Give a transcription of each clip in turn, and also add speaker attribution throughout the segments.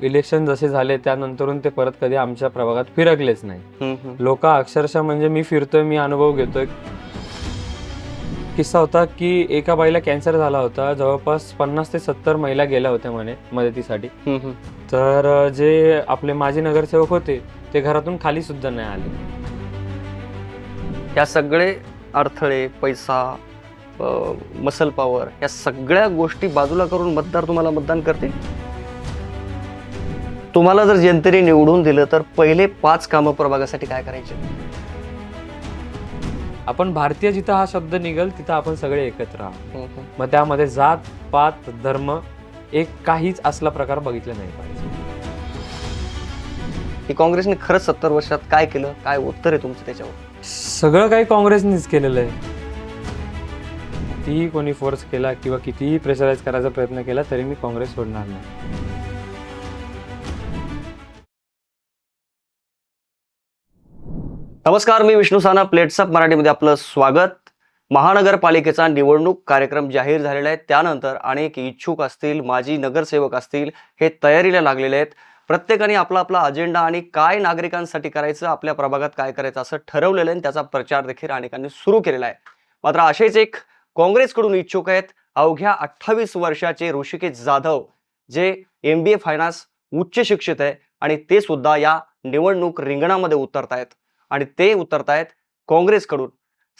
Speaker 1: Election जसे झाले त्यानंतरून ते परत कधी आमच्या प्रभागात फिरकलेच नाही. लोक अक्षरशः म्हणजे मी फिरतोय मी अनुभव घेतोय. किस्सा होता की एका बाईला कॅन्सर झाला होता. जवळपास पन्नास ते सत्तर महिला गेल्या होत्या म्हणे मदतीसाठी. तर जे आपले माजी नगरसेवक होते ते घरातून खाली सुद्धा नाही आले.
Speaker 2: या सगळे अडथळे पैसा मसल पॉवर या सगळ्या गोष्टी बाजूला करून मतदार तुम्हाला मतदान करतील? तुम्हाला जर जनतेने निवडून दिलं तर पहिले पाच कामं प्रभागासाठी काय करायचे?
Speaker 1: आपण भारतीय जिथं हा शब्द निघल तिथं आपण सगळे एकत्र आहोत. मग त्यामध्ये जात पात धर्म एक काहीच असला प्रकार बघितला नाही पाहिजे.
Speaker 2: की काँग्रेसने खरंच सत्तर वर्षात काय केलं? काय उत्तर आहे तुमचं त्याच्यावर?
Speaker 1: सगळं काही काँग्रेसनीच केलेलं आहे. कितीही कोणी फोर्स केला किंवा कितीही प्रेशराईज करायचा प्रयत्न केला तरी मी काँग्रेस सोडणार नाही.
Speaker 2: नमस्कार मी विष्णू साना. प्लेट्सअप मराठीमध्ये आपलं स्वागत. महानगरपालिकेचा निवडणूक कार्यक्रम जाहीर झालेला आहे. त्यानंतर अनेक इच्छुक असतील माजी नगरसेवक असतील हे तयारीला लागलेले आहेत. प्रत्येकाने आपला आपला अजेंडा आणि काय नागरिकांसाठी करायचं आपल्या प्रभागात काय करायचं असं ठरवलेलं आहे आणि त्याचा प्रचार देखील अनेकांनी सुरू केलेला आहे. मात्र असेच एक काँग्रेसकडून इच्छुक आहेत अवघ्या अठ्ठावीस वर्षाचे ऋषिकेश जाधव जे एम बी ए फायनान्स उच्च शिक्षित आहे आणि ते सुद्धा या निवडणूक रिंगणामध्ये उतरत आहेत आणि ते उतरतायत काँग्रेसकडून.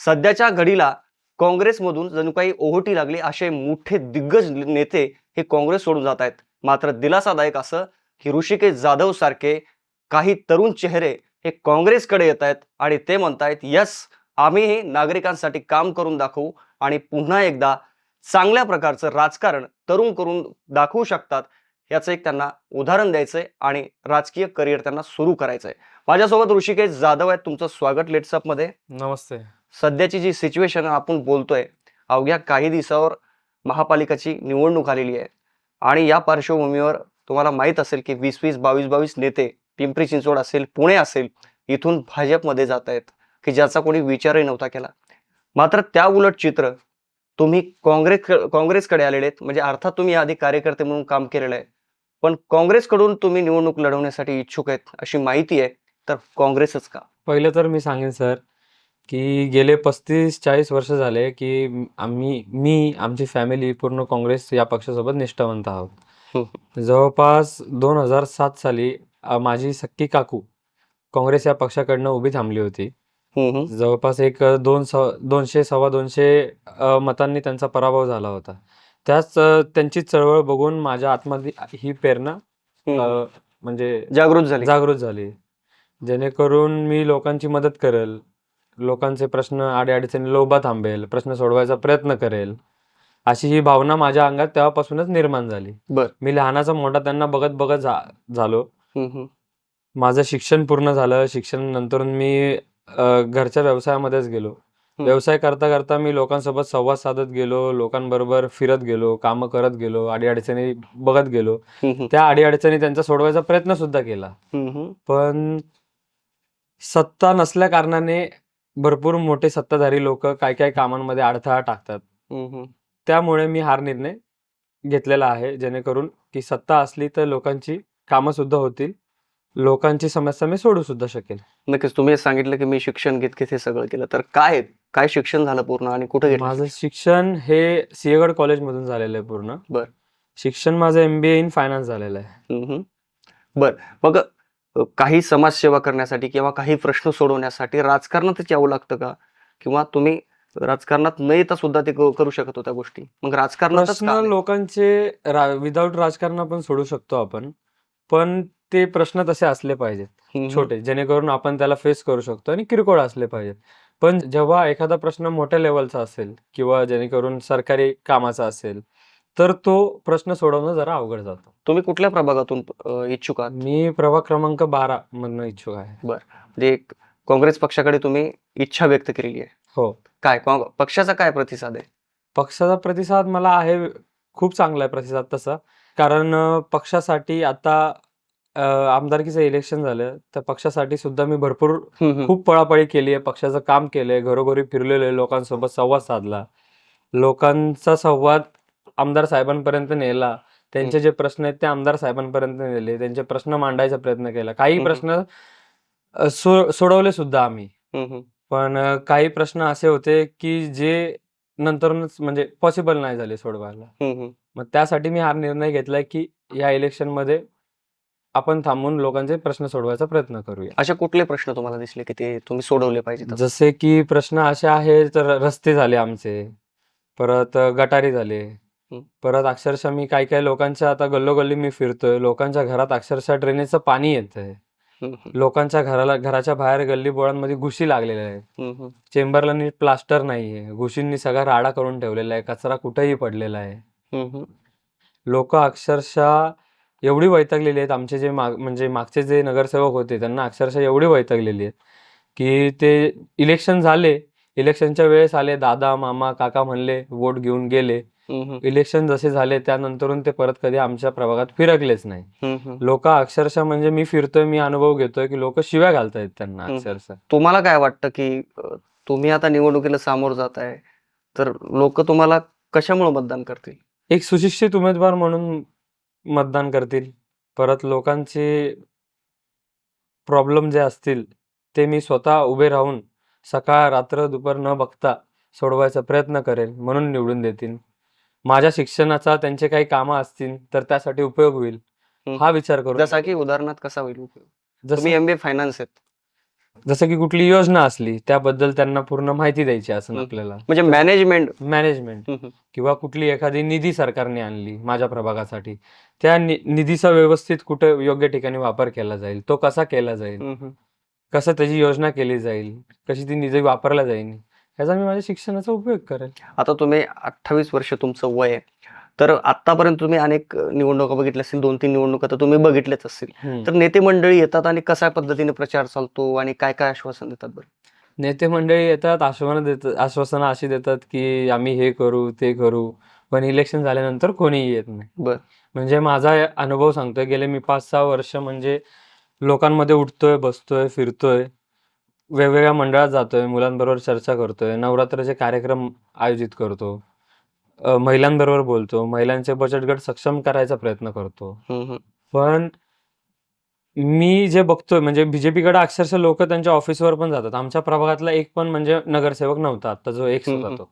Speaker 2: सध्याच्या घडीला काँग्रेसमधून जणू काही ओहोटी लागली असे मोठे दिग्गज नेते हे काँग्रेस सोडून जात आहेत मात्र दिलासादायक असं की ऋषिकेश जाधव सारखे काही तरुण चेहरे हे काँग्रेसकडे येत आहेत आणि ते म्हणतायत यस आम्ही नागरिकांसाठी काम करून दाखवू आणि पुन्हा एकदा चांगल्या प्रकारचं राजकारण तरुण करून दाखवू शकतात. याचं एक त्यांना उदाहरण द्यायचंय आणि राजकीय करिअर त्यांना सुरू करायचंय. माझ्यासोबत ऋषिकेश जाधव आहेत तुमचं स्वागत लेट्सअपमध्ये.
Speaker 1: नमस्ते.
Speaker 2: सध्याची जी सिच्युएशन आपण बोलतोय अवघ्या काही दिवसावर महापालिकाची निवडणूक आलेली आहे. आणि या पार्श्वभूमीवर तुम्हाला माहीत असेल की वीस वीस बावीस बावीस नेते पिंपरी चिंचवड असेल पुणे असेल इथून भाजपमध्ये जात आहेत की ज्याचा कोणी विचारही नव्हता केला. मात्र त्या उलट चित्र तुम्ही काँग्रेस काँग्रेसकडे आलेले आहेत. म्हणजे अर्थात तुम्ही आधी कार्यकर्ते म्हणून काम केलेलं आहे. पण काँग्रेसकडून तुम्ही निवडणूक लढवण्यासाठी इच्छुक आहेत अशी माहिती आहे. तर काँग्रेसच का?
Speaker 1: पहिलं तर मी सांगेन सर की गेले पस्तीस चाळीस वर्ष झाले की आम्ही मी आमची फॅमिली पूर्ण काँग्रेस या पक्षासोबत निष्ठावंत आहोत. जवळपास दोन हजार सात साली माझी सक्की काकू काँग्रेस या पक्षाकडनं उभी थांबली होती. जवळपास एक दोन स दोनशे सव्वा दोनशे मतांनी त्यांचा पराभव झाला होता. त्याच त्यांची चळवळ बघून माझ्या आतमध्ये ही प्रेरणा म्हणजे
Speaker 2: जागृत झाली.
Speaker 1: जागृत झाली. जेणेकरून मी लोकांची मदत करेल. लोकांचे प्रश्न अडीअडचणीला उभा थांबेल. प्रश्न सोडवायचा प्रयत्न करेल. अशी ही भावना माझ्या अंगात तेव्हापासूनच निर्माण झाली.
Speaker 2: बर.
Speaker 1: मी लहानाचा मोठा त्यांना बघत बघत झा- झालो. माझं शिक्षण पूर्ण झालं. शिक्षण नंतर मी अ, घरच्या व्यवसायामध्येच गेलो. व्यवसाय करता करता मी लोकांसोबत संवाद साधत गेलो. लोकांबरोबर फिरत गेलो कामं करत गेलो अडीअडचणी बघत गेलो. त्या अडीअडचणी त्यांचा सोडवायचा प्रयत्न सुद्धा केला. पण सत्ता नसल्या कारणाने भरपूर मोठे सत्ताधारी लोक काय काय कामांमध्ये अडथळा टाकतात. त्यामुळे मी हार निर्णय घेतलेला आहे जेणेकरून की सत्ता असली तर लोकांची कामं सुद्धा होतील लोकांची समस्या मी सोडू सुद्धा शकेल
Speaker 2: नक्कीच तुम्ही सांगितलं की मी शिक्षण घेत घेत हे सगळं केलं तर काय? काय शिक्षण झालं पूर्ण आणि कुठे
Speaker 1: माझं शिक्षण हे सिंहगड कॉलेजमधून झालेलं आहे पूर्ण
Speaker 2: बर.
Speaker 1: शिक्षण माझं एमबीए इन फायनान्स झालेलं आहे.
Speaker 2: बर मग काही समाजसेवा करण्यासाठी किंवा काही प्रश्न सोडवण्यासाठी राजकारणातच यावं लागतं का? किंवा तुम्ही राजकारणात न येता सुद्धा ते करू शकत होत्या गोष्टी? मग नाही?
Speaker 1: लोकांचे विदाऊट राजकारण आपण सोडू शकतो आपण पण ते प्रश्न तसे असले पाहिजेत छोटे जेणेकरून आपण त्याला फेस करू शकतो आणि किरकोळ असले पाहिजेत. पण जेव्हा एखादा प्रश्न मोठ्या लेवलचा असेल किंवा जेणेकरून सरकारी कामाचा असेल तर तो प्रश्न सोडवणं जरा अवघड जातो.
Speaker 2: तुम्ही कुठल्या प्रभागातून अ, इच्छुक आहात?
Speaker 1: मी प्रभाग क्रमांक बारा मधनं इच्छुक आहे.
Speaker 2: म्हणजे एक काँग्रेस पक्षाकडे तुम्ही इच्छा व्यक्त केलेली आहे.
Speaker 1: हो.
Speaker 2: काय? पक्षाचा काय प्रतिसाद आहे?
Speaker 1: पक्षाचा प्रतिसाद मला आहे खूप चांगला आहे प्रतिसाद तसा. कारण अं, पक्षासाठी आता अं, आमदारकीचं इलेक्शन झालं. तर पक्षासाठी सुद्धा मी भरपूर
Speaker 2: हम्म, हम्म.
Speaker 1: खूप पळापळी केली आहे. पक्षाचं काम केलंय. घरोघरी फिरलेलो आहे लोकांसोबत संवाद साधला. लोकांचा संवाद आमदार साहेबांपर्यंत नेला त्यांचे जे प्रश्न आहेत ते आमदार साहेबांपर्यंत नेले त्यांचे प्रश्न मांडायचा प्रयत्न केला काही. प्रश्न सो सोडवले सुद्धा आम्ही. पण काही प्रश्न असे होते की जे नंतरूनच म्हणजे पॉसिबल नाही झाले सोडवायला. मग त्यासाठी मी हा निर्णय घेतलाय की या इलेक्शनमध्ये आपण थांबून लोकांचे प्रश्न सोडवायचा प्रयत्न करूया
Speaker 2: असे कुठले प्रश्न तुम्हाला दिसले की ते तुम्ही सोडवले पाहिजेत असं?
Speaker 1: जसे की प्रश्न असे आहे तर रस्ते झाले आमचे परत गटारी झाले. परत अक्षरशः मी काही काही लोकांच्या आता गल्लोगल्ली मी फिरतोय. लोकांच्या घरात अक्षरशः ड्रेनेजचं पाणी येतंय. लोकांच्या घराला घराच्या बाहेर गल्ली बोळांमध्ये घुशी लागलेल्या आहेत. चेंबरला नीट प्लास्टर नाहीये. घुशींनी सगळा राडा करून ठेवलेला आहे. कचरा कुठेही पडलेला आहे. लोक अक्षरशः एवढी वैतागलेली आहेत. आमचे जे माग म्हणजे मागचे जे नगरसेवक होते त्यांना अक्षरशः एवढी वैतागलेली आहेत की ते इलेक्शन झाले. इलेक्शनच्या वेळेस आले दादा मामा काका म्हणले वोट घेऊन गेले. इलेक्शन जसे झाले त्यानंतरून ते परत कधी आमच्या प्रभागात फिरकलेच नाही. लोक अक्षरशः म्हणजे मी फिरतोय मी अनुभव घेतोय की लोक शिव्या घालतायत त्यांना. अक्षरशः.
Speaker 2: तुम्हाला काय वाटतं की तुम्ही आता निवडणुकीला सामोर जात आहे तर लोक तुम्हाला कशामुळे मतदान करतील?
Speaker 1: एक सुशिक्षित उमेदवार म्हणून मतदान करतील. परत लोकांचे प्रॉब्लेम जे असतील ते मी स्वतः उभे राहून सकाळ रात्र दुपार न बघता सोडवायचा प्रयत्न करेल म्हणून निवडून देतील. माझ्या शिक्षणाचा त्यांचे काही कामं असतील तर त्यासाठी उपयोग होईल.
Speaker 2: हम्म.
Speaker 1: हा विचार करू
Speaker 2: जसा की उदाहरणार्थ कसा होईल उपयोग? तुम्ही
Speaker 1: जसं
Speaker 2: एमबीए फायनान्स आहेत.
Speaker 1: जसं की कुठली योजना असली त्याबद्दल त्यांना पूर्ण माहिती द्यायची असं
Speaker 2: हम्म.
Speaker 1: आपल्याला.
Speaker 2: म्हणजे मॅनेजमेंट
Speaker 1: मॅनेजमेंट किंवा कुठली एखादी निधी सरकारने आणली माझ्या प्रभागासाठी. त्या नि- निधीचा व्यवस्थित कुठे योग्य ठिकाणी वापर केला जाईल तो कसा केला जाईल? कसं त्याची योजना केली जाईल? कशी ती निधी वापरला जाईल? ह्याचा मी माझ्या शिक्षणाचा उपयोग करेल.
Speaker 2: आता तुम्ही अठ्ठावीस वर्ष तुमचं वय आहे. तर आतापर्यंत तुम्ही अनेक निवडणुका बघितल्या असतील दोन तीन निवडणुका तर तुम्ही बघितल्याच असतील. तर नेते मंडळी येतात आणि कशा पद्धतीने प्रचार चालतो आणि काय काय आश्वासन देतात बरं?
Speaker 1: नेते मंडळी येतात आश्वासनं देतात आश्वासनं अशी देतात की आम्ही हे करू ते करू. पण इलेक्शन झाल्यानंतर कोणीही येत नाही.
Speaker 2: बर.
Speaker 1: म्हणजे माझा अनुभव सांगतोय गेले मी पाच सहा वर्ष म्हणजे लोकांमध्ये उठतोय बसतोय फिरतोय. वेगवेगळ्या मंडळात जातोय मुलांबरोबर चर्चा करतोय नवरात्राचे कार्यक्रम आयोजित करतो अ, महिलांबरोबर बोलतो महिलांचे बचत गट सक्षम करायचा प्रयत्न करतो.
Speaker 2: हम्म, हम्म.
Speaker 1: पण मी जे बघतोय म्हणजे बीजेपीकडे अक्षरशः लोक त्यांच्या ऑफिसवर पण जातात. आमच्या प्रभागातला एक पण म्हणजे नगरसेवक नव्हता आता जो एक
Speaker 2: हम्म,
Speaker 1: होता तो.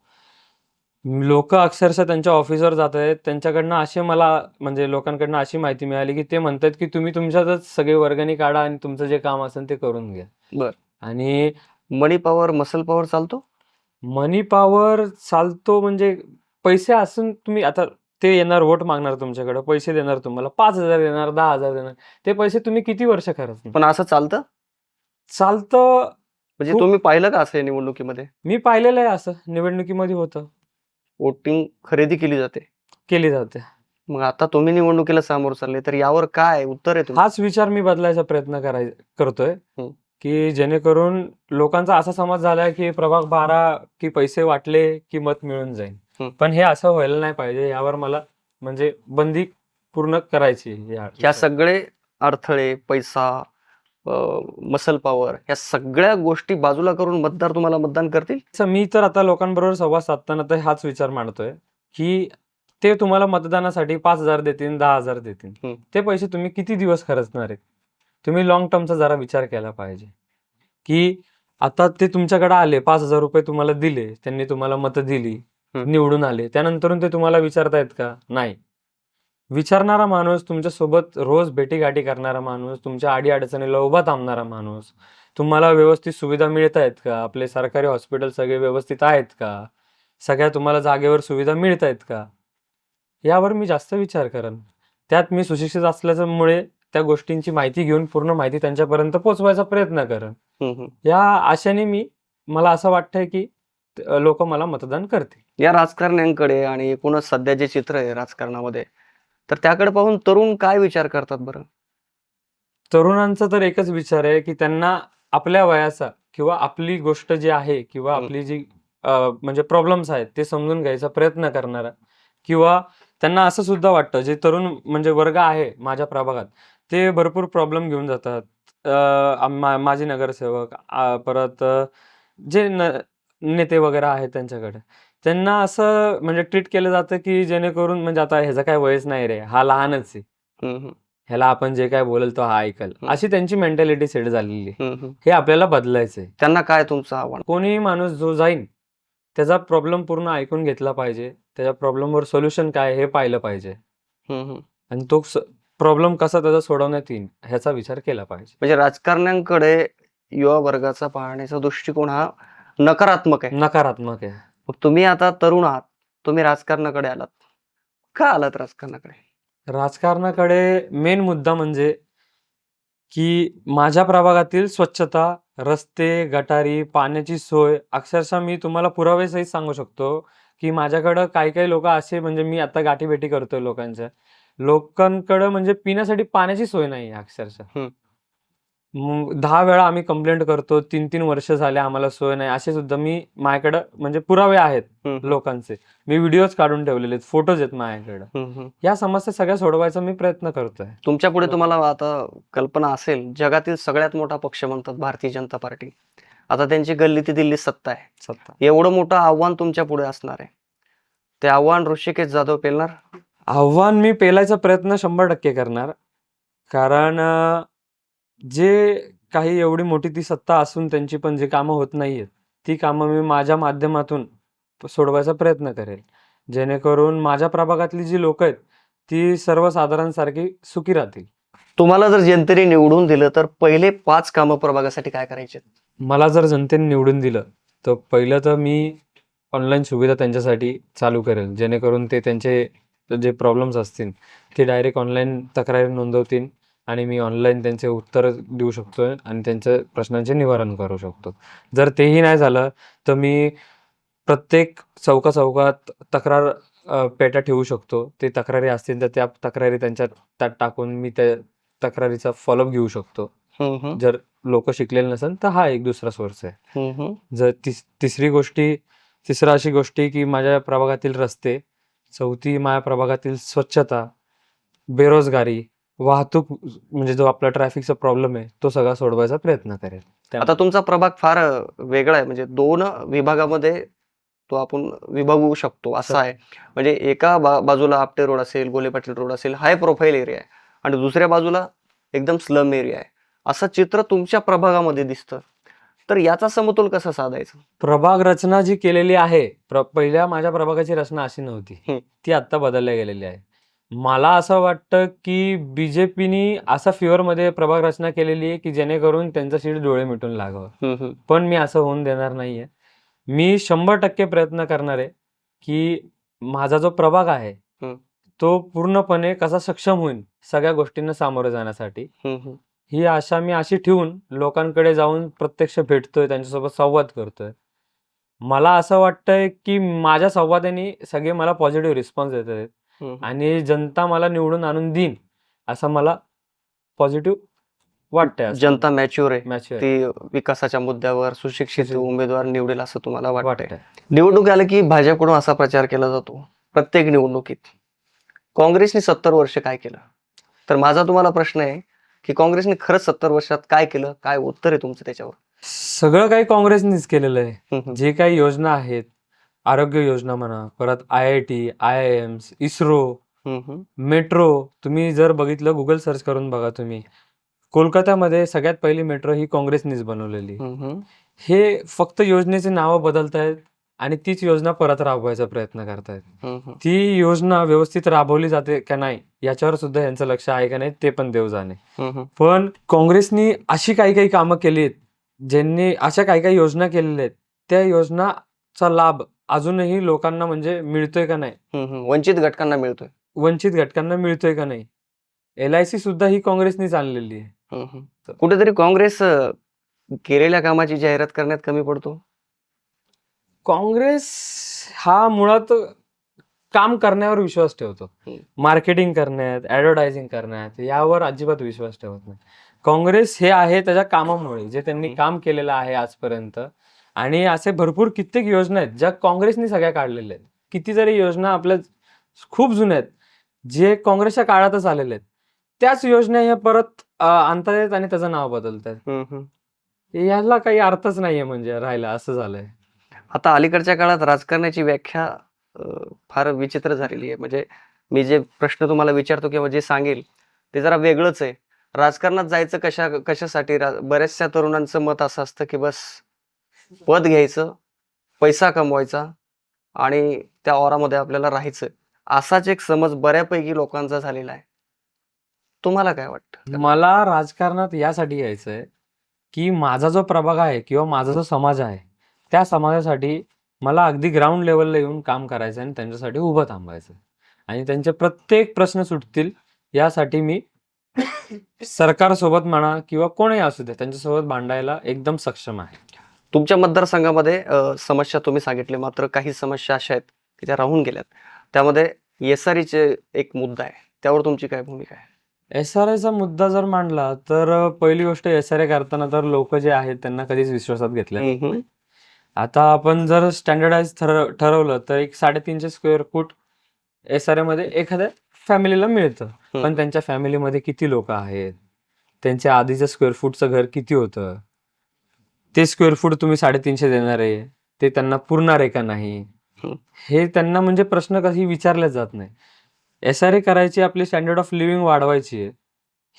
Speaker 1: लोक अक्षरशः त्यांच्या ऑफिसवर जात आहेत त्यांच्याकडनं असे मला म्हणजे लोकांकडनं अशी माहिती मिळाली की ते म्हणतात की तुम्ही तुमच्यातच सगळे वर्गणी काढा आणि तुमचं जे काम असेल ते करून घ्या.
Speaker 2: बर.
Speaker 1: आणि
Speaker 2: मनी पॉवर मसल पॉवर चालतो?
Speaker 1: मनी पॉवर चालतो म्हणजे पैसे असून तुम्ही आता ते येणार वोट मागणार तुमच्याकडे पैसे देणार तुम्हाला पाच हजार देणार दहा हजार देणार ते पैसे तुम्ही किती वर्ष खर्च
Speaker 2: पण असं चालतं?
Speaker 1: चालतं
Speaker 2: म्हणजे
Speaker 1: खूप-
Speaker 2: तुम्ही पाहिलं का असं या निवडणुकीमध्ये?
Speaker 1: मी पाहिलेलं आहे असं निवडणुकीमध्ये होतं.
Speaker 2: वोटिंग खरेदी केली जाते.
Speaker 1: केली जाते.
Speaker 2: मग आता तुम्ही निवडणुकीला सामोर चालले तर यावर काय उत्तर आहे तुमचं?
Speaker 1: हाच विचार मी बदलायचा प्रयत्न कराय करतोय.
Speaker 2: हम्म.
Speaker 1: की जेणेकरून लोकांचा असा समज झालाय की प्रभाग बारा की पैसे वाटले की मत मिळून जाईल. पण हे असं व्हायला नाही पाहिजे यावर मला म्हणजे बंदी पूर्ण करायची या
Speaker 2: ह्या सगळे अडथळे पैसा मसल पॉवर ह्या सगळ्या गोष्टी बाजूला करून मतदार तुम्हाला मतदान करतील?
Speaker 1: मी तर आता लोकांबरोबर संवाद साधताना तर हाच विचार मांडतोय की ते तुम्हाला मतदानासाठी पाच हजार देतील दहा हजार देतील. ते पैसे तुम्ही किती दिवस खर्चणार आहेत? तुम्ही लॉंग टर्मचा जरा विचार केला पाहिजे. की आता ते तुमच्याकडे आले पाच हजार रुपये तुम्हाला दिले त्यांनी तुम्हाला मतं दिली. निवडून आले त्यानंतरून ते तुम्हाला विचारतायत का? नाही. विचारणारा माणूस तुमच्यासोबत रोज भेटीगाठी करणारा माणूस तुमच्या आडी अडचणीला उभा थांबणारा माणूस तुम्हाला व्यवस्थित सुविधा मिळत आहेत का? आपले सरकारी हॉस्पिटल सगळे व्यवस्थित आहेत का? सगळ्या तुम्हाला जागेवर सुविधा मिळत आहेत का? यावर मी जास्त विचार करेन. त्यात मी सुशिक्षित असल्यामुळे त्या गोष्टींची माहिती घेऊन पूर्ण माहिती त्यांच्यापर्यंत पोहोचवायचा प्रयत्न करेन. या आशेने मी मला असं वाटतंय की लोक मला मतदान करतील
Speaker 2: या राजकारण्यांकडे आणि एकूणच सध्या जे चित्र आहे राजकारणामध्ये तर त्याकडे पाहून तरुण काय विचार करतात बरं
Speaker 1: तरुणांचा तर एकच विचार आहे की त्यांना आपल्या वयाचा किंवा आपली गोष्ट जी आहे किंवा. आपली जी म्हणजे प्रॉब्लेम्स आहेत ते समजून घ्यायचा प्रयत्न करणारा किंवा त्यांना असं सुद्धा वाटतं जे तरुण म्हणजे वर्ग आहे माझ्या प्रभागात ते भरपूर प्रॉब्लेम घेऊन जातात. अ, आम- मा- माजी नगरसेवक आ, परत अ, जे न नेते वगैरे आहेत त्यांच्याकडे त्यांना असं म्हणजे ट्रीट केलं जातं की जेणेकरून म्हणजे आता ह्याचा काय वयच नाही रे हा लहानच आहे. ह्याला आपण जे काय बोलेल तो हा ऐकल. अशी त्यांची मेंटॅलिटी सेट झालेली आहे. हे आपल्याला बदलायचंय.
Speaker 2: त्यांना काय तुमचं आव्हान?
Speaker 1: कोणीही माणूस जो जाईन त्याचा प्रॉब्लेम पूर्ण ऐकून घेतला पाहिजे. त्याच्या प्रॉब्लेमवर सोल्युशन काय आहे हे पाहिलं पाहिजे. आणि तो प्रॉब्लेम कसा त्याचा सोडवण्यात येईल ह्याचा विचार केला पाहिजे.
Speaker 2: म्हणजे राजकारण्यांकडे युवा वर्गाचा पाहण्याचा दृष्टिकोन हा नकारात्मक आहे.
Speaker 1: नकारात्मक आहे.
Speaker 2: मग तुम्ही आता तरुण आहात तुम्ही राजकारणाकडे आलात. का आलात राजकारणाकडे?
Speaker 1: राजकारणाकडे मेन मुद्दा म्हणजे की माझ्या प्रभागातील स्वच्छता रस्ते गटारी पाण्याची सोय अक्षरशः मी तुम्हाला पुरावेसहित सांगू शकतो की माझ्याकडं काही काही लोक असे म्हणजे मी आता गाठीभेटी करतोय लोकांच्या. लोकांकडं म्हणजे पिण्यासाठी पाण्याची सोय नाही आहे अक्षरशः दहा वेळा आम्ही कंप्लेंट करतो तीन तीन वर्ष झाले आम्हाला सोय नाही. असे सुद्धा मी माझ्याकडं म्हणजे पुरावे आहेत लोकांचे. मी व्हिडिओज काढून ठेवलेले आहेत फोटोज आहेत माझ्याकडं. या समस्या सगळ्या सोडवायचा मी प्रयत्न करतोय. तुमच्यापुढे.
Speaker 2: तुम्हाला आता कल्पना असेल जगातील सगळ्यात मोठा पक्ष म्हणतात भारतीय जनता पार्टी. आता त्यांची गल्ली ती दिल्ली सत्ता आहे.
Speaker 1: सत्ता.
Speaker 2: एवढं मोठं आव्हान तुमच्यापुढे असणार आहे. ते आव्हान ऋषिकेश जाधव पेलणार
Speaker 1: आव्हान मी पेलायचा प्रयत्न शंभर टक्के करणार. कारण जे काही एवढी मोठी ती सत्ता असून त्यांची पण जी कामं होत नाहीयेत ती कामं मी माझ्या माध्यमातून सोडवायचा प्रयत्न करेल. जेणेकरून माझ्या प्रभागातली जी लोक आहेत ती सर्वसाधारणसारखी सुखी राहतील.
Speaker 2: तुम्हाला जर जनतेने निवडून दिलं तर पहिले पाच कामं प्रभागासाठी काय करायचे?
Speaker 1: मला जर जनतेने निवडून दिलं तर पहिलं तर मी ऑनलाईन सुविधा त्यांच्यासाठी चालू करेल जेणेकरून ते त्यांचे जे प्रॉब्लेम्स असतील ते डायरेक्ट ऑनलाईन तक्रारी नोंदवतील आणि मी ऑनलाईन त्यांचे उत्तर देऊ शकतो आणि त्यांच्या प्रश्नांचे निवारण करू शकतो. जर तेही नाही झालं तर मी प्रत्येक चौका चौकात तक्रार अ, पेट्या ठेवू शकतो. ते तक्रारी असतील तर त्या तक्रारी त्यांच्यात त्यात टाकून मी त्या तक्रारीचा फॉलोअप घेऊ शकतो. जर लोक शिकलेले नसेल तर हा एक दुसरा सोर्स आहे. जर तिस तिसरी गोष्टी तिसरा अशी गोष्टी की माझ्या प्रभागातील रस्ते चौथी माझ्या प्रभागातील स्वच्छता बेरोजगारी वाहतूक म्हणजे जो आपला ट्रॅफिकचा प्रॉब्लेम आहे तो सगळा सोडवायचा प्रयत्न करेल.
Speaker 2: आता तुमचा प्रभाग फार वेगळा आहे. म्हणजे दोन विभागामध्ये तो आपण विभागू शकतो. असा. आहे. म्हणजे एका बा बाजूला आपटे रोड असेल गोले पाटील रोड असेल हाय प्रोफाईल एरिया आहे. आणि दुसऱ्या बाजूला एकदम स्लम एरिया आहे. असं चित्र तुमच्या प्रभागामध्ये दिसतं. तर याचा समतोल कसा साधायचा
Speaker 1: प्रभाग रचना जी केलेली आहे प्र पहिल्या माझ्या प्रभागाची रचना अशी नव्हती. ती आत्ता बदलल्या गेलेली आहे मला असं वाटतं की बीजेपीनी असा फिअरमध्ये प्रभाग रचना केलेली आहे की जेणेकरून त्यांचं सीट डोळे मिटून लागावं. पण मी असं होऊन देणार नाहीये मी शंभर टक्के प्रयत्न करणार आहे की माझा जो प्रभाग आहे. तो पूर्णपणे कसा सक्षम होईल सगळ्या गोष्टींना सामोरं जाण्यासाठी. ही आशा मी अशी ठेवून लोकांकडे जाऊन प्रत्यक्ष भेटतोय त्यांच्यासोबत संवाद करतोय. मला असं वाटतंय की माझ्या संवादाने सगळे मला पॉझिटिव्ह रिस्पॉन्स देत आहेत. आणि जनता मला निवडून आणून देईन असं मला पॉझिटिव्ह वाटतंय.
Speaker 2: जनता मॅच्युअर आहे. ती विकासाच्या मुद्द्यावर सुशिक्षित. उमेदवार निवडेल असं तुम्हाला वाटतंय. निवडणूक आलं की भाजपकडून असा प्रचार केला जातो प्रत्येक निवडणुकीत. काँग्रेसने सत्तर वर्ष काय केलं? तर माझा तुम्हाला प्रश्न आहे की काँग्रेसने खरंच सत्तर वर्षात काय केलं काय उत्तर आहे तुमचं त्याच्यावर
Speaker 1: सगळं काही काँग्रेसनीच केलेलं आहे. जे काही योजना आहेत आरोग्य योजना म्हणा परत I I T I I Ms ISRO. Metro तुम्ही जर बघितलं गुगल सर्च करून बघा तुम्ही कोलकात्यामध्ये सगळ्यात पहिली मेट्रो ही काँग्रेसनीच बनवलेली. हे फक्त योजनेचे नावं बदलतायत आणि तीच योजना परत राबवायचा प्रयत्न करतायत
Speaker 2: हम्म, हम्म.
Speaker 1: ती योजना व्यवस्थित राबवली जाते का नाही याच्यावर सुद्धा यांचं लक्ष आहे का नाही ते पण देव जाणे
Speaker 2: हम्म, हम्म.
Speaker 1: पण काँग्रेसनी अशी काही काही कामं केली आहेत ज्यांनी अशा काही काही योजना केलेल्या आहेत त्या योजनाचा लाभ अजूनही लोकांना म्हणजे मिळतोय का नाही
Speaker 2: हम्म, हम्म. वंचित घटकांना मिळतोय
Speaker 1: वंचित घटकांना मिळतोय का नाही एल आय सी सुद्धा ही काँग्रेसनीच आणलेली आहे
Speaker 2: हम्म, हम्म. कुठेतरी काँग्रेस अं, केलेल्या कामाची जाहिरात करण्यात कमी पडतो
Speaker 1: काँग्रेस हा मुळात काम करण्यावर विश्वास ठेवतो. मार्केटिंग करण्यात ऍडव्हर्टायझिंग करण्यात यावर अजिबात विश्वास ठेवत नाही काँग्रेस हे आहे त्याच्या कामामुळे जे त्यांनी. काम केलेलं आहे आजपर्यंत आणि असे भरपूर कित्येक योजना आहेत ज्या काँग्रेसनी सगळ्या काढलेल्या आहेत कितीतरी योजना आपल्या खूप जुन्या आहेत जे काँग्रेसच्या काळातच आलेले आहेत त्याच योजना ह्या परत अं, आणतायत आणि त्याचं नाव बदलतात. याला काही अर्थच नाहीये म्हणजे राहिला असं झालंय
Speaker 2: आता अलीकडच्या काळात राजकारणाची व्याख्या फार विचित्र झालेली आहे. म्हणजे मी जे प्रश्न तुम्हाला विचारतो किंवा जे सांगेल ते जरा वेगळंच आहे. राजकारणात जायचं कशा कशासाठी? रा- बऱ्याचशा तरुणांचं मत असं असतं की बस पद घ्यायचं पैसा कमवायचा आणि त्या ओरामध्ये आपल्याला राहायचं. असाच एक समज बऱ्यापैकी लोकांचा झालेला आहे. तुम्हाला काय वाटतं?
Speaker 1: मला राजकारणात यासाठी यायचं आहे की माझा जो प्रभाग आहे किंवा माझा जो समाज आहे त्या समाजासाठी मला अगदी ग्राउंड लेवलला येऊन काम करायचं आणि त्यांच्यासाठी उभं थांबायचं. आणि त्यांचे प्रत्येक प्रश्न सुटतील यासाठी मी सरकारसोबत म्हणा किंवा कोणीही असू दे त्यांच्यासोबत भांडायला एकदम सक्षम आहे.
Speaker 2: तुमच्या मतदारसंघामध्ये समस्या तुम्ही सांगितले मात्र काही समस्या अशा आहेत की त्या राहून गेल्यात. त्यामध्ये एसआरईचे एक मुद्दा आहे. त्यावर तुमची काय भूमिका आहे?
Speaker 1: एस आर आयचा मुद्दा जर मांडला तर पहिली गोष्ट एस आर आय करताना तर लोक जे आहेत त्यांना कधीच विश्वासात घेतलं. आता आपण जर स्टँडर्डाइज ठरव ठरवलं तर एक साडेतीनशे स्क्वेअर फूट एस आरमध्ये एखाद्या फॅमिलीला मिळतं. पण त्यांच्या फॅमिलीमध्ये किती लोक आहेत? त्यांच्या आधीचं स्क्वेअर फूटचं घर किती होतं? ते स्क्वेअर फूट तुम्ही साडेतीनशे देणार आहे. ते त्यांना पुरणार आहे का नाही. हे त्यांना म्हणजे प्रश्न काही विचारले जात नाही. एस आर ए करायची आपली स्टँडर्ड ऑफ लिव्हिंग वाढवायची आहे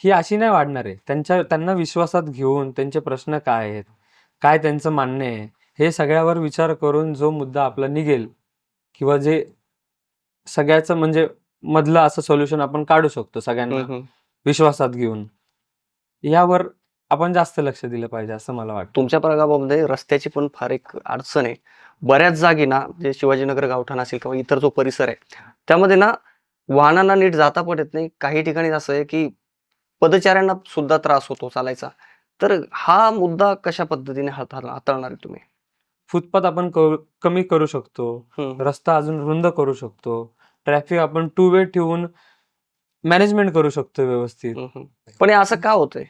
Speaker 1: ही अशी नाही वाढणार आहे. त्यांच्या त्यांना विश्वासात घेऊन त्यांचे प्रश्न काय आहेत? काय त्यांचं मान्य आहे? हे सगळ्यावर विचार करून जो मुद्दा आपला निघेल किंवा जे सगळ्याचं म्हणजे मधलं असं सोल्युशन आपण काढू शकतो सगळ्यांना. विश्वासात घेऊन यावर आपण जास्त लक्ष दिलं पाहिजे असं मला वाटतं.
Speaker 2: तुमच्या प्रभागामध्ये रस्त्याची पण फार एक अडचण आहे. बऱ्याच जागी ना जे शिवाजीनगर गावठाण असेल किंवा इतर जो परिसर आहे त्यामध्ये ना वाहनांना नीट जाता पण येत नाही. काही ठिकाणी असं आहे की पदचाऱ्यांना सुद्धा त्रास होतो चालायचा. तर हा मुद्दा कशा पद्धतीने हाताळ- हाताळणार आहे तुम्ही?
Speaker 1: फुटपाथ आपण कमी करू शकतो. रस्ता अजून रुंद करू शकतो ट्रॅफिक आपण टू वे ठेवून मॅनेजमेंट करू शकतो व्यवस्थित.
Speaker 2: पण असं का होतंय?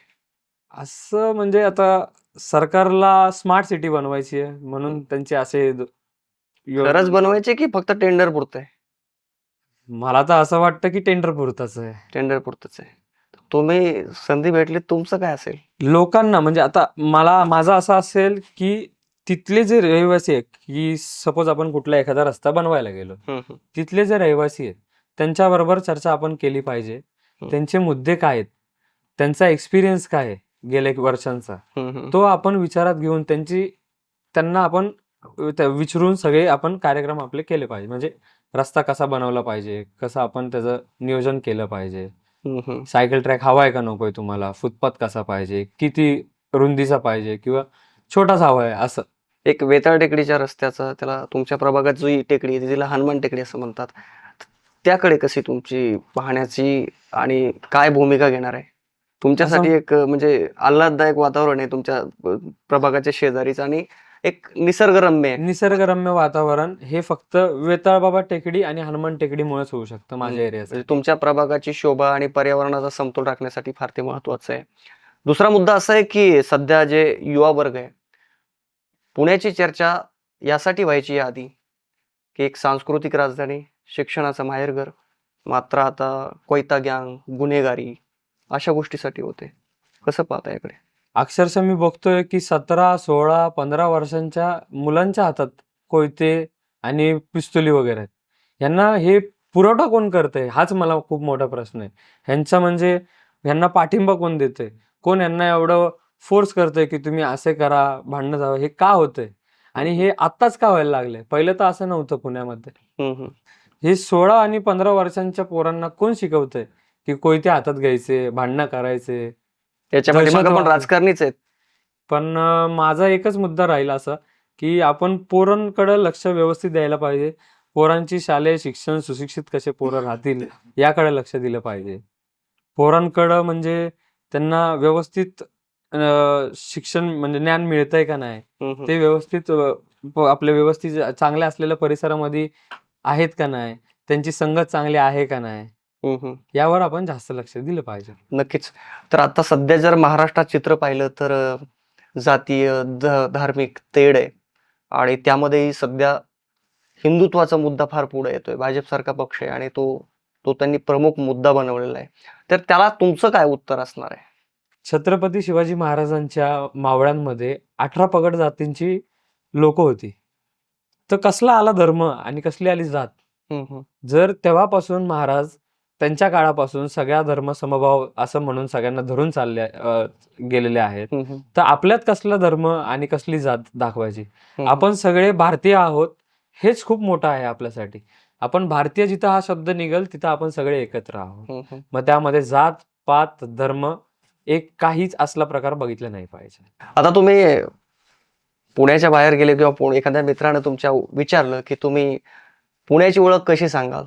Speaker 1: असं म्हणजे आता सरकारला स्मार्ट सिटी बनवायची आहे म्हणून त्यांचे असे
Speaker 2: गरज बनवायची की फक्त टेंडर पुरतंय?
Speaker 1: मला तर असं वाटतं की टेंडर पुरतच आहे.
Speaker 2: टेंडर पुरतच आहे. तुम्ही संधी भेटली तुमचं काय असेल?
Speaker 1: लोकांना म्हणजे आता मला माझं असं असेल की तिथले जे रहिवासी आहेत की सपोज आपण कुठला एखादा रस्ता बनवायला गेलो. तिथले जे रहिवासी आहेत त्यांच्याबरोबर चर्चा आपण केली पाहिजे. त्यांचे मुद्दे काय आहेत? त्यांचा एक्सपिरियन्स काय आहे गेल्या एक वर्षांचा. तो आपण विचारात घेऊन त्यांची त्यांना आपण विचारून सगळे आपण कार्यक्रम आपले केले पाहिजे. म्हणजे रस्ता कसा बनवला पाहिजे कसं आपण त्याचं नियोजन केलं पाहिजे. सायकल ट्रॅक हवाय का नकोय तुम्हाला? फुटपाथ कसा पाहिजे? किती रुंदीचा पाहिजे? किंवा छोटासा हवाय? असं.
Speaker 2: एक वेताळ टेकडीच्या रस्त्याचा त्याला तुमच्या प्रभागात जो टेकडी आहे तिला हनुमान टेकडी असं म्हणतात. त्याकडे कशी तुमची पाहण्याची आणि काय भूमिका घेणार आहे? तुमच्यासाठी एक म्हणजे आल्हाददायक वातावरण आहे तुमच्या प्रभागाच्या शेजारीच आणि एक निसर्गरम्य आहे.
Speaker 1: निसर्गरम्य वातावरण हे फक्त वेताळबाबा टेकडी आणि हनुमान टेकडीमुळेच होऊ शकतं माझ्या एरियाचं
Speaker 2: म्हणजे तुमच्या प्रभागाची शोभा आणि पर्यावरणाचा समतोल राखण्यासाठी फार ते महत्वाचं आहे. दुसरा मुद्दा असा आहे की सध्या जे युवा वर्ग आहे पुण्याची चर्चा यासाठी व्हायची याआधी की एक सांस्कृतिक राजधानी शिक्षणाचं माहेरघर मात्र आता कोयता गँग गुन्हेगारी अशा गोष्टीसाठी होते. कसं पाहता याकडे?
Speaker 1: अक्षरशः मी बघतोय की सतरा सोळा पंधरा वर्षांच्या मुलांच्या हातात कोयते आणि पिस्तुली वगैरे आहेत. यांना हे पुरवठा कोण करतंय? हाच मला खूप मोठा प्रश्न आहे. ह्यांचा म्हणजे ह्यांना पाठिंबा कोण देते कोण यांना एवढं फोर्स करतंय की तुम्ही असे करा भांडणं जावं. हे का होतंय? आणि हे आत्ताच का व्हायला लागलंय? पहिलं तर असं नव्हतं पुण्यामध्ये. हे सोळा आणि पंधरा वर्षांच्या पोरांना कोण शिकवतंय? की कोयते हातात घ्यायचे भांडणं करायचे?
Speaker 2: याच्या पाठीमागं पण
Speaker 1: दहशतवाद.
Speaker 2: राजकारणीच आहेत.
Speaker 1: पण माझा एकच मुद्दा राहिला असा की आपण पोरांकडे लक्ष व्यवस्थित द्यायला पाहिजे. पोरांची शालेय शिक्षण सुशिक्षित कसे पोरं राहतील याकडे लक्ष दिलं पाहिजे. पोरांकडं म्हणजे त्यांना व्यवस्थित शिक्षण म्हणजे ज्ञान मिळतंय का नाही. ते व्यवस्थित आपल्या व्यवस्थित चांगल्या असलेल्या परिसरामध्ये आहेत का नाही? त्यांची संगत चांगली आहे का नाही. यावर आपण जास्त लक्ष दिलं पाहिजे.
Speaker 2: नक्कीच. तर आता सध्या जर महाराष्ट्रात चित्र पाहिलं तर जातीय धार्मिक तेढ आहे. आणि त्यामध्येही सध्या हिंदुत्वाचा मुद्दा फार पुढे येतोय. भाजपसारखा पक्ष आहे आणि तो तो त्यांनी प्रमुख मुद्दा बनवलेला आहे. तर त्याला तुमचं काय उत्तर असणार आहे?
Speaker 1: छत्रपती शिवाजी महाराजांच्या मावळ्यांमध्ये अठरा पगड जातींची लोक होती तर कसला आला धर्म आणि कसली आली जात. जर तेव्हापासून महाराज त्यांच्या काळापासून सगळ्या धर्म समभाव असं म्हणून सगळ्यांना धरून चालले गेलेले आहेत. तर आपल्यात कसला धर्म आणि कसली जात दाखवायची. आपण सगळे भारतीय आहोत हेच खूप मोठं आहे आपल्यासाठी आपण भारतीय जिथं हा शब्द निघल तिथं आपण सगळे एकत्र आहोत. मग त्यामध्ये जात पात धर्म एक काहीच असला प्रकार बघितला नाही पाहिजे
Speaker 2: आता तुम्ही पुण्याच्या बाहेर गेले किंवा पुणे एखाद्या मित्रानं तुमच्या विचारलं की तुम्ही पुण्याची ओळख कशी सांगाल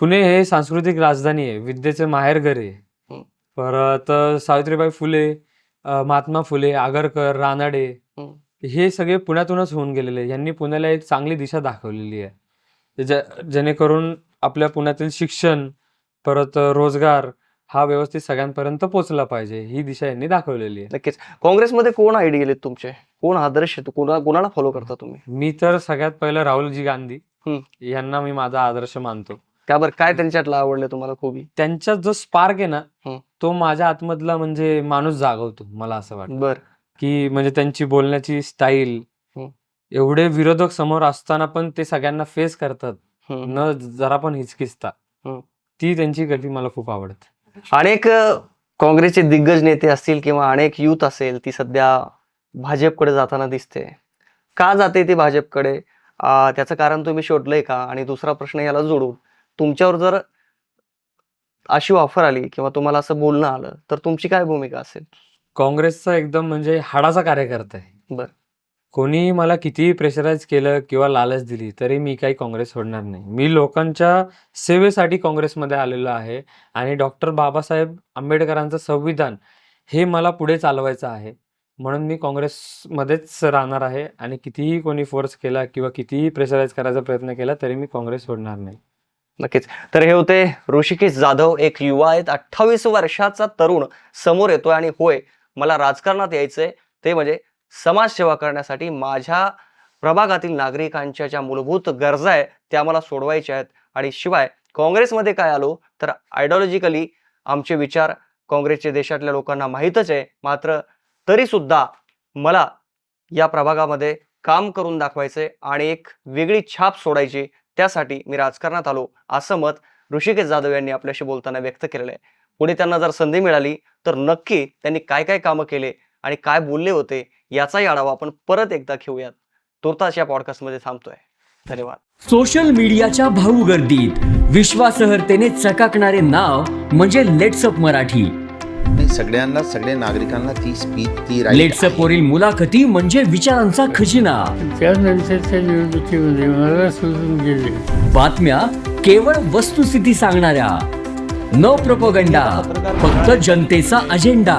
Speaker 1: पुणे हे सांस्कृतिक राजधानी आहे विद्येचे माहेरघर आहे
Speaker 2: हम्म.
Speaker 1: परत सावित्रीबाई फुले अ, महात्मा फुले आगरकर रानडे
Speaker 2: हम्म.
Speaker 1: हे सगळे पुण्यातूनच होऊन गेलेले आहे. यांनी पुण्याला एक चांगली दिशा दाखवलेली आहे जे- जेणेकरून आपल्या पुण्यातील शिक्षण परत रोजगार हा व्यवस्थित सगळ्यांपर्यंत पोहोचला पाहिजे ही दिशा यांनी दाखवलेली आहे.
Speaker 2: नक्कीच. काँग्रेसमध्ये कोण आयडी गेलेत तुमचे? कोण आदर्श आहेत? कोणा कोणाला फॉलो करता तुम्ही?
Speaker 1: मी तर सगळ्यात पहिलं राहुलजी गांधी.
Speaker 2: हम्म.
Speaker 1: यांना मी माझा आदर्श मानतो.
Speaker 2: त्यावर काय त्यांच्यातलं आवडलं तुम्हाला खूप?
Speaker 1: त्यांच्यात जो स्पार्क आहे ना
Speaker 2: हम्म.
Speaker 1: तो माझ्या आतमधला म्हणजे माणूस जागवतो मला असं वाटतं.
Speaker 2: बर.
Speaker 1: की म्हणजे त्यांची बोलण्याची स्टाईल
Speaker 2: हम्म.
Speaker 1: एवढे विरोधक समोर असताना पण ते सगळ्यांना फेस करतात.
Speaker 2: हम्म.
Speaker 1: न जरा पण हिचकिचता.
Speaker 2: हम्म.
Speaker 1: ती त्यांची गती मला खूप आवडते.
Speaker 2: अनेक काँग्रेसचे दिग्गज नेते असतील किंवा अनेक युथ असेल ती सध्या भाजपकडे जाताना दिसते. का जाते ती भाजपकडे? त्याचं कारण तुम्ही शोधलंय का? आणि दुसरा प्रश्न याला जोडून तुमच्यावर जर अशी ऑफर आली किंवा तुम्हाला असं बोलणं आलं तर तुमची काय भूमिका असेल?
Speaker 1: काँग्रेसचा एकदम म्हणजे हाडाचा कार्यकर्ता आहे.
Speaker 2: बर.
Speaker 1: कोणी मला कितीही प्रेशराईज केलं किंवा लालच दिली तरी मी काही काँग्रेस सोडणार नाही. मी लोकांच्या सेवेसाठी काँग्रेसमध्ये आलेलो आहे आणि डॉक्टर बाबासाहेब आंबेडकरांचं संविधान हे मला पुढे चालवायचं आहे. म्हणून मी काँग्रेसमध्येच राहणार आहे आणि कितीही कोणी फोर्स केला किंवा कितीही प्रेशराईज करायचा प्रयत्न केला तरी मी काँग्रेस सोडणार नाही.
Speaker 2: नक्कीच. तर हे होते ऋषिकेश जाधव एक युवा आहेत. अठ्ठावीस वर्षाचा तरुण समोर येतोय आणि होय मला राजकारणात यायचंय. ते म्हणजे समाजसेवा करण्यासाठी माझ्या प्रभागातील नागरिकांच्या ज्या मूलभूत गरजा आहे त्या मला सोडवायच्या आहेत. आणि शिवाय काँग्रेसमध्ये काय आलो तर आयडिओलॉजिकली आमचे विचार काँग्रेसचे देशातल्या लोकांना माहीतच आहे. मात्र तरीसुद्धा मला या प्रभागामध्ये काम करून दाखवायचे आणि एक वेगळी छाप सोडायची त्यासाठी मी राजकारणात आलो असं मत ऋषिकेश जाधव यांनी आपल्याशी बोलताना व्यक्त केलेलं आहे. पुढे त्यांना जर संधी मिळाली तर नक्की त्यांनी काय काय कामं केले आणि काय बोलले होते याचाही आढावा आपण परत एकदा घेऊयात. तुर्तास या पॉडकास्टमध्ये थांबतोय. धन्यवाद.
Speaker 3: सोशल मीडियाच्या भाऊ गर्दीत विश्वासार्हतेने चकाकणारे नाव म्हणजे लेट्सअप मराठी.
Speaker 4: सगळ्यांना सगळ्या नागरिकांना ती स्पीच ती
Speaker 3: लेट्सअप वरील मुलाखती म्हणजे विचारांचा खजिना.
Speaker 5: त्यानंतरच्या निवडणुकीमध्ये मला सोडून गेले.
Speaker 3: बातम्या केवळ वस्तुस्थिती सांगणाऱ्या. न प्रोपोगंडा फक्त जनतेचा अजेंडा